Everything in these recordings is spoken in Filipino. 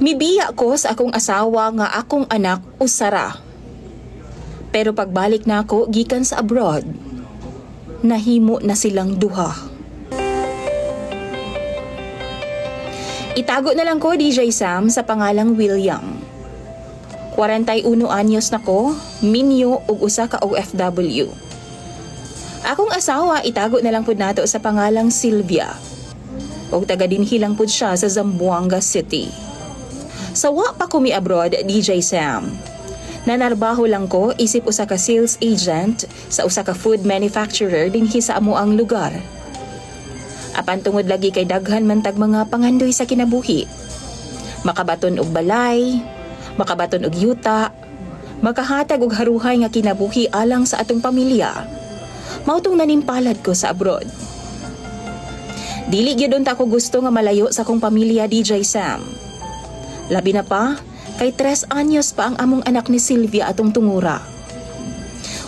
Mibiya ko sa akong asawa nga akong anak usara. Pero pagbalik na ako gikan sa abroad, nahimo na silang duha. Itago na lang ko DJ Sam sa pangalang William. 41 anyos na ko, minyo ug usa ka OFW. Akong asawa itago na lang pud nato sa pangalang Sylvia. Og taga dinhi lang pud siya sa Zamboanga City. Sa wa pa ko mi abroad, DJ Sam. Nanarbaho lang ko isip usa ka sales agent sa usa ka food manufacturer dinhi sa amo ang lugar. Apan tungod lagi kay daghan man tag mga pangandoy sa kinabuhi. Makabaton og balay, makabaton og yuta, makahatag og haruhay nga kinabuhi alang sa atong pamilya. Mautong nanimpalad ko sa abroad. Dili gyud unta ko gusto nga malayo sa akong pamilya DJ Sam. Labi na pa, kay tres anyos pa ang among anak ni Sylvia atong tungura.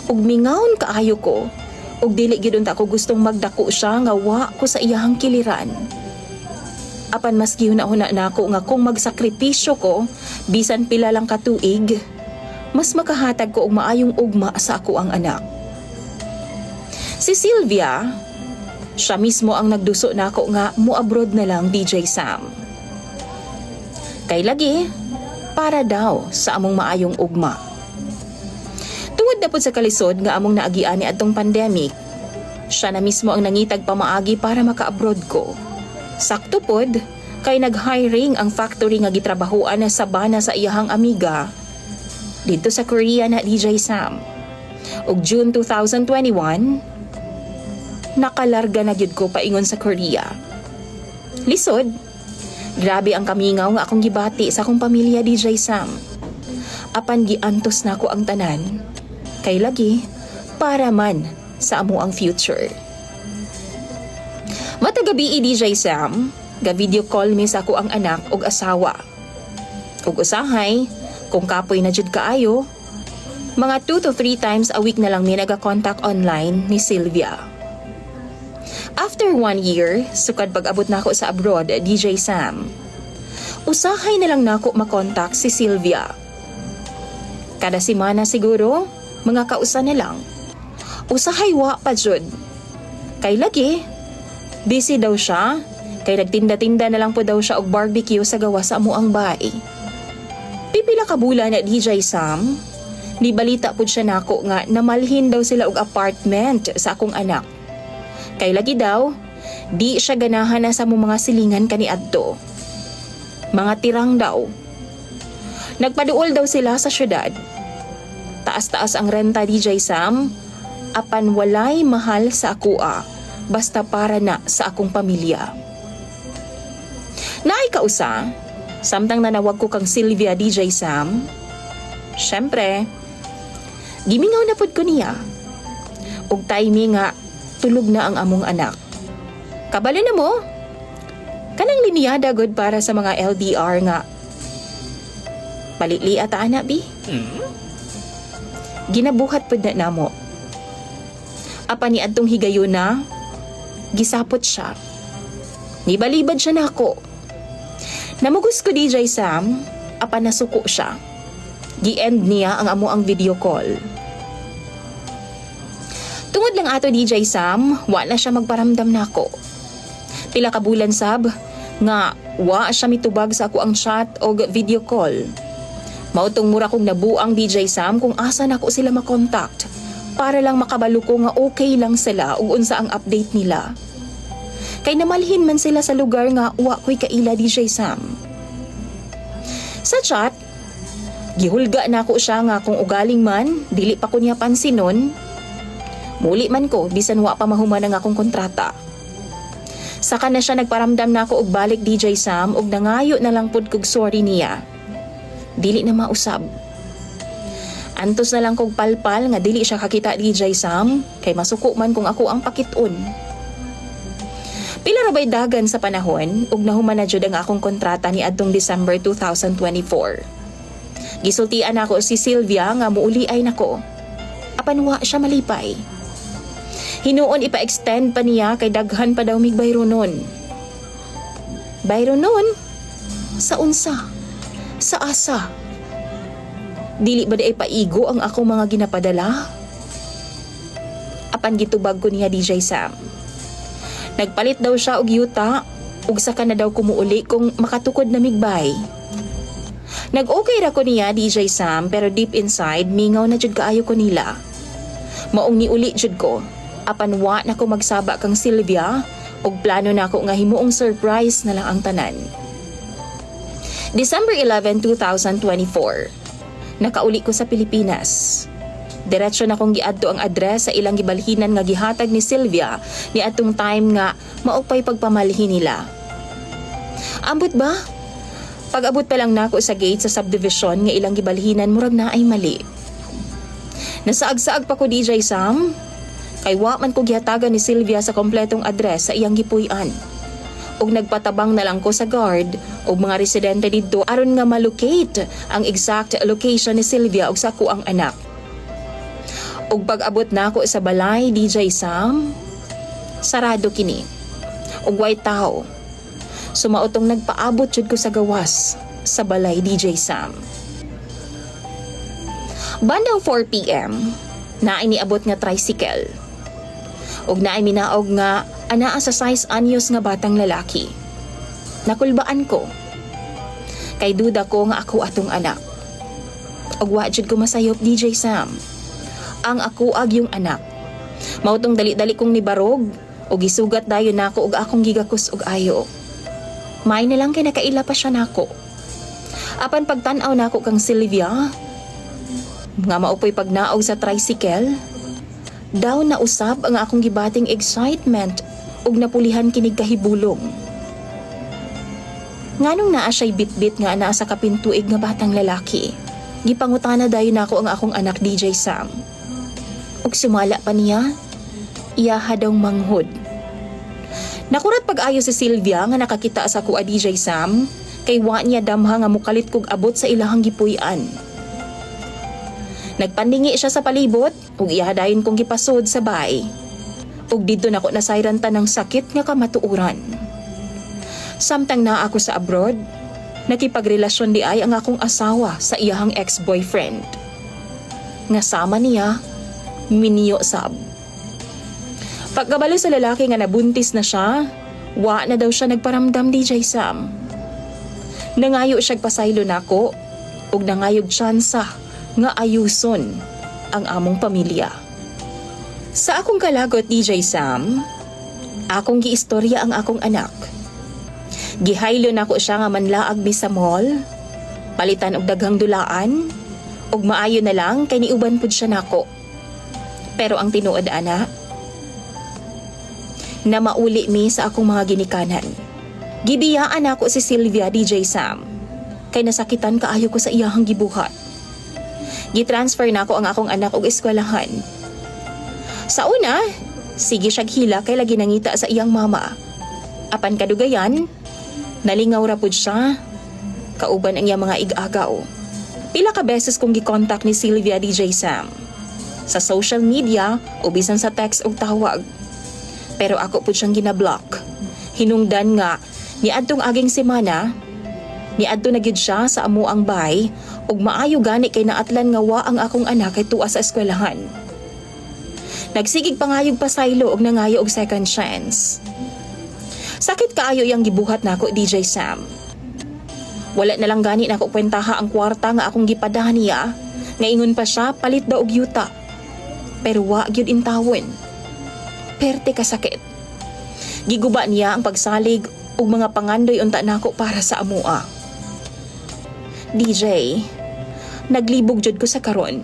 Ug mingaon kaayo ko, ug dili gyud unta ko gustong magdako siya nga wa ko sa iyahang kiliran. Apan mas gihuna-huna na ako nga kung magsakripisyo ko, bisan pila lang katuig, mas makahatag ko og maayong ugma sa ako ang anak. Si Sylvia, siya mismo ang nagduso na ako nga muabroad na lang DJ Sam. Kay lagi, para daw sa among maayong ugma. Tungod na sa kalisod nga among naagian ni adtong pandemic, siya na mismo ang nangitag pamaagi para maka-abroad ko. Sakto pod, kay nag-hiring ang factory nga gitrabahoan na sa bana sa iyahang amiga dito sa Korea na DJ Sam. Og June 2021, nakalarga na gyud ko paingon sa Korea. Lisod, grabe ang kamingaw nga akong gibati sa akong pamilya DJ Sam. Apan giantos na ko ang tanan, kay lagi para man sa amo ang future. Matagabi DJ Sam, ga video call mi sa ako ang anak og asawa. Ug usahay, kung kapoy na jud kaayo, mga 2 to 3 times a week na lang mi naga-contact online ni Sylvia. After one year, sukad pag-abot na sa abroad, DJ Sam, usahay na lang nako makontak si Sylvia. Kada semana siguro, mga kausa na lang. Usahay wa pa jud. Kay lagi, busy daw siya, kay nagtinda-tinda na lang po daw siya og barbecue sa gawa sa amuang bae. Pipila ka bulan na DJ Sam, ni balita pud siya nako nga namalhin daw sila og apartment sa akong anak. Kay lagi daw, di siya ganahan na sa mga silingan kani adto. Mga tirang daw. Nagpaduol daw sila sa syudad. Taas-taas ang renta DJ Sam, apan walay mahal sa akua, basta para na sa akong pamilya. Naay kausa, samtang nanawag ko kang Sylvia DJ Sam, syempre, gimingaw na pod ko niya. Ug timing nga, tulog na ang among anak. Kabalo na mo? Kanang liniyada good para sa mga LDR nga. Palitli ata ana bi? Ginabuhat pud na namo. Apa ni adtong higayon na, gisapot siya. Nibalibad siya nako. Namugos ko DJ Sam, apa nasuko siya. Gi-end niya ang amo ang video call. Tungod lang ato DJ Sam, wa na siya magparamdam nako. Pila ka bulan sab nga wa siya mitubag sa ako ang chat o video call. Mautong mura kong nabuang DJ Sam kung asa nako sila makontakt para lang makabalo ko nga okay lang sila ug unsa ang update nila. Kay namalhin man sila sa lugar nga wa ko'y kaila DJ Sam. Sa chat, gihulga na ako siya nga kung ugaling man, dili pa ko niya pansinon, Muli man ko, bisan wa pa mahuman ang akong kontrata. Saka na siya nagparamdam na ako og balik DJ Sam og nangayo na lang pud kog sorry niya. Dili na mausab. Antos na lang kog palpal nga dili siya kakita DJ Sam kay masuko man kung ako ang pakiton. Pila ra bay dagan sa panahon ug nahuman na jud ang akong kontrata ni adtong December 2024. Gisultian ako si Sylvia nga muuli ay nako. Apan wa siya malipay. Hinuon ipa-extend pa niya kay daghan pa daw mig bayro nun. Bayro nun? Sa unsa? Sa asa? Dili ba ay paigo ang akong mga ginapadala? Apan gitubag ko niya DJ Sam. Nagpalit daw siya og yuta ug saka na daw kumuuli kung makatukod na migbay. Nag-okay ra ko niya DJ Sam pero deep inside mingaw na jud kaayo ko nila. Maong niuli jud ko. Apan wa na ko magsaba kang Sylvia ug plano na ako nga himuong surprise na lang ang tanan. December 11, 2024. Nakauli ko sa Pilipinas. Diretso na kong giadto ang address sa ilang gibalhinan nga gihatag ni Sylvia ni atong time nga maupay pagpamalhi nila. Ambot ba? Pag-abot pa lang nako sa gate sa subdivision nga ilang gibalhinan murag na ay mali. Nasaag-saag pa ko DJ Sam. Kay wa man ko gihatagan ni Sylvia sa kompletong address sa iyang gipuy-an. Ug nagpatabang na lang ko sa guard ug mga residente didto aron nga malocate ang exact location ni Sylvia ug sa ang anak. Ug pag-abot na ako sa balay DJ Sam, sarado kini. Ug way tao. Sumaotong nagpaabot jud ko sa gawas sa balay DJ Sam. Bandang 4 p.m., na iniabot nga tricycle. Ug na minaog nga anaa sa size anyos nga batang lalaki. Nakulbaan ko. Kay duda ko nga ako atong anak. Ug wa jud ko masayop DJ Sam. Ang ako ag yung anak. Mautong dali-dali kong nibarog ug gisugat dayon nako ug akong gigakus og ayo. May na lang kay nakaila pa siya nako. Apan pagtan-aw nako kang Sylvia, nga maupoy pagnaog sa tricycle, daw na usab ang akong gibating excitement ug napulihan kinig kahibulong. Nganong naa siya'y bitbit nga naa sa kapintuig nga batang lalaki. Gipangutana dayon nako ang akong anak DJ Sam. Ug sumala pa niya, iyaha daw manghod. Nakurat pag-ayo si Sylvia nga nakakita sa kuha DJ Sam, kay wa niya damha nga mukalit kog abot sa ilahang gipuy-an. Nagpandingi siya sa palibot ug ihadayon kong gipasod sa bay. Ug didto nako nasayranta ng sakit nga kamatuuran. Samtang na ako sa abroad, nakipagrelasyon di ay ang akong asawa sa iyahang ex-boyfriend. Nga sama niya, miniyo sab. Pagkabalo sa lalaki nga nabuntis na siya, wa na daw siya nagparamdam DJ Sam. Nangayo siya pasaylo nako ug nangayog tsansa nga ayuson ang among pamilya. Sa akong kalagot DJ Sam, akong giistorya ang akong anak. Gihaylo nako siya nga manlaag mi sa mall, palitan og daghang dulaan, ug maayo na lang kay niuban pud siya nako. Pero ang tinuod ana, na mauli mi sa akong mga ginikanan. Gibiyaan ako si Sylvia DJ Sam, kay nasakitan kaayo ko sa iyahang gibuhat. Gitransfer na ako ang akong anak og eskwelahan. Sa una, sige siyag hila kay lagi nangita sa iyang mama. Apan kadugayan, nalingaw ra pud siya. Kauban ang iyang mga igagaw. Pila ka beses kong gikontak ni Sylvia DJ Sam. Sa social media o bisan sa text og tawag. Pero ako pud siyang ginablock. Hinungdan nga, niadtong aging semana, niadto na gyud siya sa amo ang bay ug maayo gani kay naatlan nga wa ang akong anak kay tuwa sa eskwelahan. Nagsigig pangayog pa saylo og nangayo og second chance. Sakit kaayo yang gibuhat nako DJ Sam. Wala na lang gani nako kwentaha ang kwarta nga akong gipadahan niya. Nga ingon pa siya palit daw og yuta. Pero wa gyud intawon. Perte ka sakit. Giguba niya ang pagsalig ug mga pangandoy unta nako para sa amua. DJ, naglibog jud ko sa karon.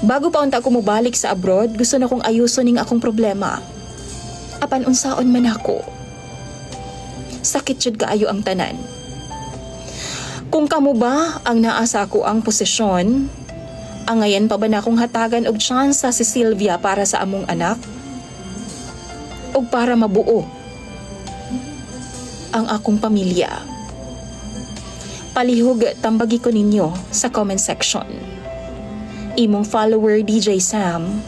Bago pa unta ko mobalik sa abroad, gusto na kong ayuso ning akong problema. Apan unsaon man ako. Sakit jud kaayo ang tanan. Kung kamo ba ang naasa ko ang posisyon, ang ngayon pa ba na akong hatagan og tsansa si Sylvia para sa among anak? O para mabuo ang akong pamilya? Palihog tambagi ko ninyo sa comment section. Imong follower DJ Sam,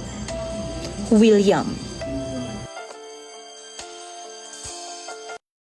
William.